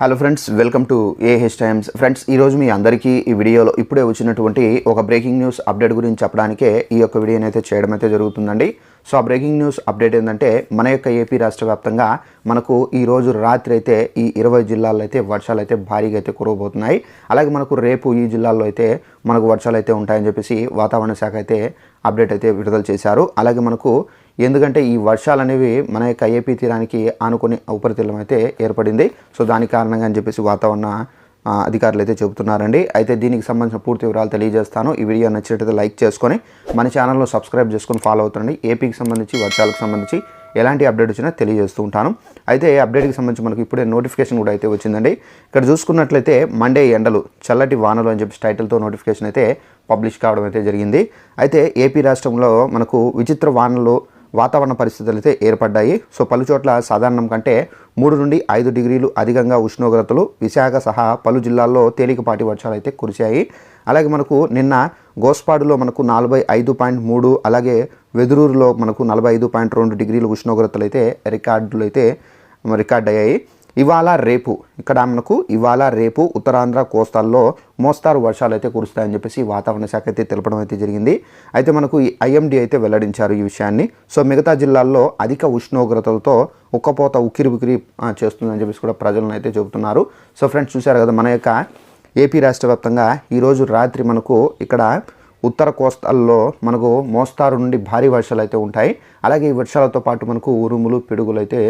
Hello friends welcome to A H times friends ఈరోజు మీ అందరికీ ఈ వీడియోలో ఇప్పుడే వచ్చినటువంటి ఒక బ్రేకింగ్ న్యూస్ అప్డేట్ గురించి చెప్పడానికే ఈ యొక్క వీడియోని అయితే చేయడం అయితే జరుగుతుందండి. సో ఆ బ్రేకింగ్ న్యూస్ అప్డేట్ ఏంటంటే మన యొక్క ఏపీ రాష్ట్ర వ్యాప్తంగా మనకు ఈరోజు రాత్రి అయితే ఈ ఇరవై జిల్లాల్లో అయితే వర్షాలు అయితే భారీగా అయితే కురవబోతున్నాయి. అలాగే మనకు రేపు ఈ జిల్లాల్లో అయితే మనకు వర్షాలు అయితే ఉంటాయని చెప్పేసి వాతావరణ శాఖ అయితే అప్డేట్ అయితే విడుదల చేశారు. అలాగే మనకు ఎందుకంటే ఈ వర్షాలు అనేవి మన యొక్క ఏపీ తీరానికి ఆనుకునే ఉపరితలం అయితే ఏర్పడింది. సో దాని కారణంగా అని చెప్పేసి వాతావరణ అధికారులు అయితే చెబుతున్నారండి. అయితే దీనికి సంబంధించిన పూర్తి వివరాలు తెలియజేస్తాను. ఈ వీడియో నచ్చినట్లయితే లైక్ చేసుకొని మన ఛానల్లో సబ్స్క్రైబ్ చేసుకొని ఫాలో అవుతుండండి. ఏపీకి సంబంధించి వర్షాలకు సంబంధించి ఎలాంటి అప్డేట్ వచ్చినా తెలియజేస్తూ ఉంటాను. అయితే అప్డేట్కి సంబంధించి మనకు ఇప్పుడే నోటిఫికేషన్ కూడా అయితే వచ్చిందండి. ఇక్కడ చూసుకున్నట్లయితే మండే ఎండలు చల్లటి వానలు అని చెప్పి టైటిల్తో నోటిఫికేషన్ అయితే పబ్లిష్ కావడం అయితే జరిగింది. అయితే ఏపీ రాష్ట్రంలో మనకు విచిత్ర వానలు వాతావరణ పరిస్థితులు అయితే ఏర్పడ్డాయి. సో పలు చోట్ల సాధారణం కంటే మూడు నుండి ఐదు డిగ్రీలు అధికంగా ఉష్ణోగ్రతలు విశాఖ సహా పలు జిల్లాల్లో తేలికపాటి వర్షాలు అయితే కురిశాయి. అలాగే మనకు నిన్న గోస్పాడులో మనకు నలభై ఐదు పాయింట్ మూడు అలాగే వెదురూరులో మనకు నలభై ఐదు పాయింట్ రెండు డిగ్రీల ఉష్ణోగ్రతలు అయితే రికార్డులు అయితే రికార్డ్ అయ్యాయి ఇవాళ రేపు ఇక్కడ మనకు ఇవాళ రేపు ఉత్తరాంధ్ర కోస్తాల్లో మోస్తారు వర్షాలు అయితే కురుస్తాయని చెప్పేసి వాతావరణ శాఖ అయితే తెలపడం అయితే జరిగింది. అయితే మనకు ఈ ఐఎండీ అయితే వెల్లడించారు ఈ విషయాన్ని. సో మిగతా జిల్లాల్లో అధిక ఉష్ణోగ్రతలతో ఉక్కపోత ఉక్కిరి ఉక్కిరి చేస్తుందని చెప్పేసి కూడా ప్రజలను అయితే చెబుతున్నారు. సో ఫ్రెండ్స్ చూశారు కదా మన యొక్క ఏపీ రాష్ట్ర వ్యాప్తంగా ఈరోజు రాత్రి మనకు ఇక్కడ ఉత్తర కోస్తాల్లో మనకు మోస్తారు నుండి భారీ వర్షాలు అయితే ఉంటాయి. అలాగే ఈ వర్షాలతో పాటు మనకు ఉరుములు పిడుగులు అయితే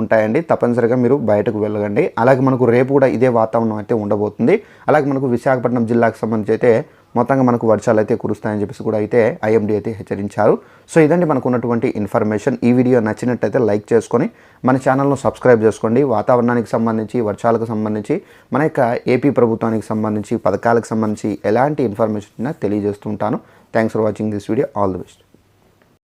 ఉంటాయండి. తప్పనిసరిగా మీరు బయటకు వెళ్ళకండి. అలాగే మనకు రేపు కూడా ఇదే వాతావరణం అయితే ఉండబోతుంది. అలాగే మనకు విశాఖపట్నం జిల్లాకు సంబంధించి అయితే మొత్తంగా మనకు వర్షాలు అయితే కురుస్తాయని చెప్పేసి కూడా అయితే ఐఎండీ అయితే హెచ్చరించారు. సో ఇదండి మనకు ఉన్నటువంటి ఇన్ఫర్మేషన్. ఈ వీడియో నచ్చినట్టయితే లైక్ చేసుకొని మన ఛానల్ను సబ్స్క్రైబ్ చేసుకోండి. వాతావరణానికి సంబంధించి వర్షాలకు సంబంధించి మన యొక్క ఏపీ ప్రభుత్వానికి సంబంధించి పథకాలకు సంబంధించి ఎలాంటి information తెలియజేస్తుంటాను thanks for watching this video all the best